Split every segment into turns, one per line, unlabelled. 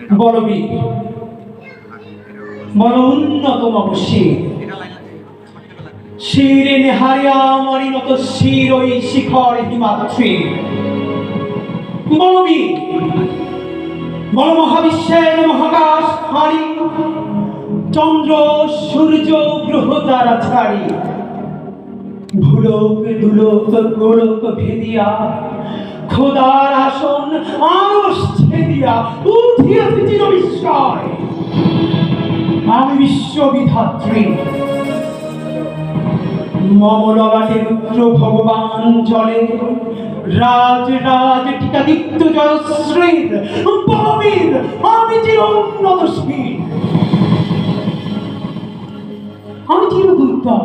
বলবীর বল উন্নতম শির নেহারিয়া শির ওই শিখর মহাবিশ্বের মহাকাশ হারি। চন্দ্র, সূর্য, গ্রহ তারা ছাড়ি। ভুলোক, দুলোক, গোলক ভেদিয়া খোদার আসন আরস ছেদিয়া উঠিয়াছে চির বিস্ময়। আমি বিশ্ববিধাত্রী। মমললাটে রুদ্র ভগবান রাজ রাজ টিকাদিত্য জয়শ্রীর আমি চির উন্নতশীল আমি চির দুর্দম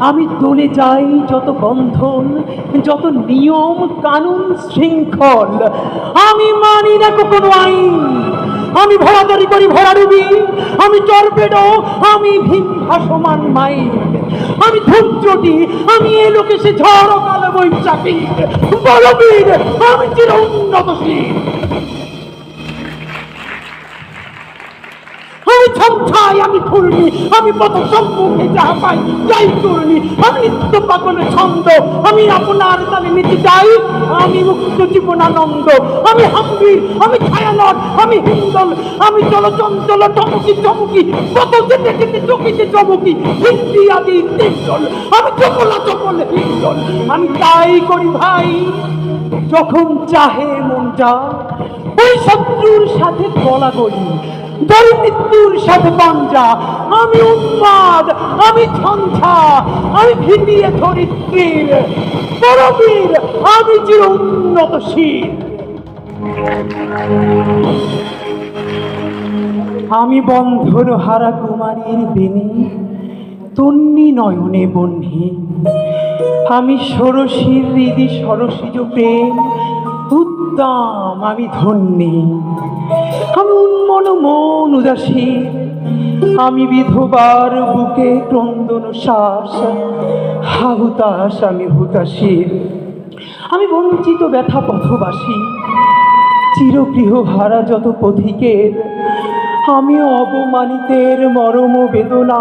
আমি দলে যাই যত বন্ধন, যত নিয়ম, কানুন, শৃঙ্খল। আমি মানি না কোনো আইন। আমি ভরাদারি করি ভরাডুবি আমি টর্পেডো। আমি ভীম ভাসমান মাইন আমি ধূর্যটি আমি এ লোকে সে ঝড় কালো বৈশাখী বলবীর আমি চির উন্নতশীল আমি ছমছাই আমি ফুলনি আমি পথ সম্মুখে যাহা পাই যাই করনি আমি নিত্য পাগলের ছন্দ, আমি আপনার তালে নিতে যাই, আমি মুক্ত জীবনানন্দ আমি হাম্বির, আমি ছায়ানট, আমি হিন্দল, আমি চলচঞ্চল টমকি চমকি কত যেতে যেতে চকিতে চমকি, হিন্দি আদি তিনজল আমি চকলা চকল হিন্দল। আমি তাই করি ভাই, যখন চাহে মন যা ওই শত্রুর সাথে গলা গলি মৃত্যুর সাথে পাঞ্জা আমি উন্মাদ, আমি ছঞ্ছা আমি ভিতিয়ে ধরিত্রীর। পরবীর আমি চির উন্নতশীল। আমি বন্ধর হারা কুমারীর বেনি, তন্নি নয়নে বহ্নি আমি ষোড়শীর হৃদি সরসিজ প্রেম উদ্দাম আমি ধন্যী। আমি উন্মন, মন উদাসী। আমি বিধবার বুকে ক্রন্দন শ্বাস। হা হাহুতাস আমি হুতাশীর আমি বঞ্চিত ব্যথা পথবাসী। চিরগৃহ হারা যত পথিকের। আমি অবমানিতের মরম বেদনা।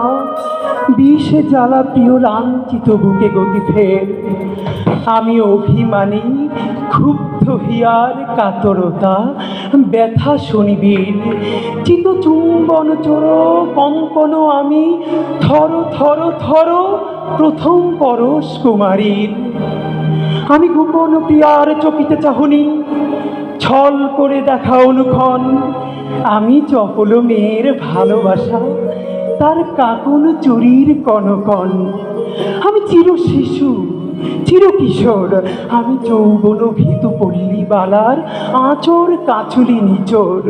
বিষে জ্বালা প্রিয় লাঞ্ছিত বুকে গতি ফের আমি অভিমানী, ক্ষুব্ধ হিয়ার, কাতরতা, ব্যথা শনিবীর। চিত চুম্বন চোর কঙ্কন আমি, থর থর থর, প্রথম পরশ কুমারীর। আমি গোপন প্রিয়ার চকিতে চাহনি, ছল করে দেখা অনুক্ষণ আমি চপল মেয়ের ভালোবাসা তার কাকুন চুরির কনকন আমি চির শিশু, চির কিশোর, আমি যৌবন ভীতু পল্লী বালার আঁচর কাচুলি নিচোর।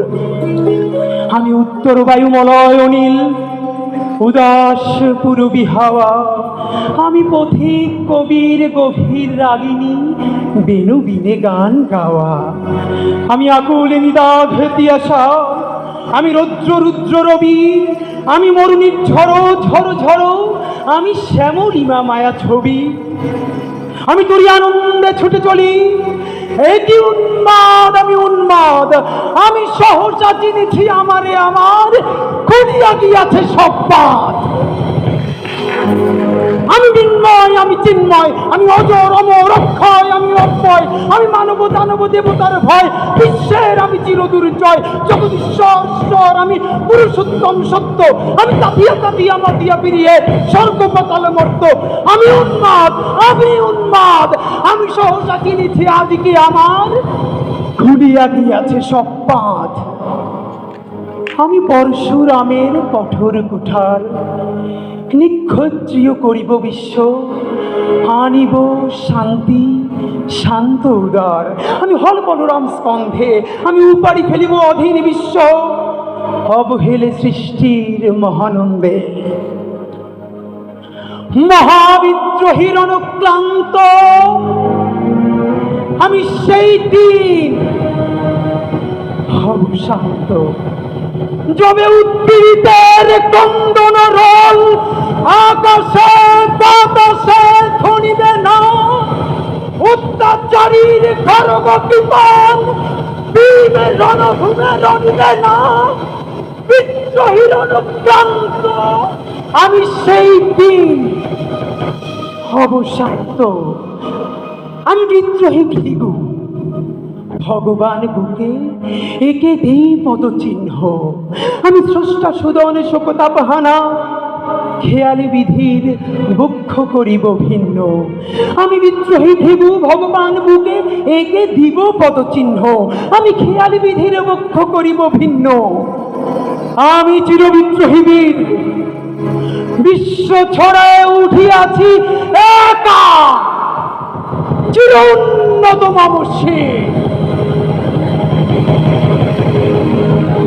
আমি উত্তর বায়ুমলয় অনিল, উদাস পুরবী হাওয়া। আমি পথিক কবির গভীর রাগিনী, বেনু বিনে গান গাওয়া। আমি আকুল নিদাঘ আসা আমি রুদ্র রুদ্র রবি, আমি মরুণীর ঝড়ো ঝড়ো ঝড়ো, আমি শ্যামলিমা মায়া ছবি। আমি তোরই আনন্দে ছুটে চলি এটি উন্মাদ, আমি উন্মাদ। আমি সহজা চিনেছি আমারে আমার খুলিয়া গিয়াছে সব পাত চিন্ময়, আমি অজর অমর অক্ষয়, আমি অক্ষয় আমি মানব দানব দেবতার ভয়, বিশ্বের আমি চির দুর্জয় জগদীশ্বর আমি পুরুষোত্তম সত্য, আমি তাতিয়া তাতিয়া মাতিয়া পিরিয়ে স্বর্গ পাতাল মর্ত, আমি উন্মাদ আমি উন্মাদ, আমি সহসা চিনেছি আদিকে আমার খুলিয়া গিয়াছে সব পাঁচ। আমি পরশুরামের কঠোর কুঠার। নিক্ষত্রিয় করিব বিশ্ব, আনিব শান্তি, শান্ত উদার। আমি হল বলরাম স্কন্ধে, আমি উপাড়ি ফেলিব অধীন বিশ্ব। অবহেলে সৃষ্টির মহানন্দে। মহাবিদ্রোহীর অনুক্লান্ত আমি সেই দিন হব শান্ত। যবে উদ্দীরিতের কন্দন রোল আকাশে, বাতাসে ধনিবে না। অত্যাচারীর খরগ বিমান ভীমে রণভূমে রণিবে না। বিদ্রোহীর অনুক্রান্ত আমি সেই দিন হব শান্ত। আমি বিদ্রোহী ভৃগু। ভগবান বুকে একে দেই পদচিহ্ন। আমি স্রষ্টা সুদন শোকতাপহানা খেয়ালি বিধির বক্ষ করিব ভিন্ন। আমি বিদ্রোহী ভৃগু ভগবান বুকে একে দিব পদচিহ্ন। আমি খেয়ালি বিধির বক্ষ করিব ভিন্ন। আমি চির বিদ্রোহী বীর। বিশ্ব ছড়ায় উঠিয়াছি একা। চির উন্নত মামসী ハハハハ!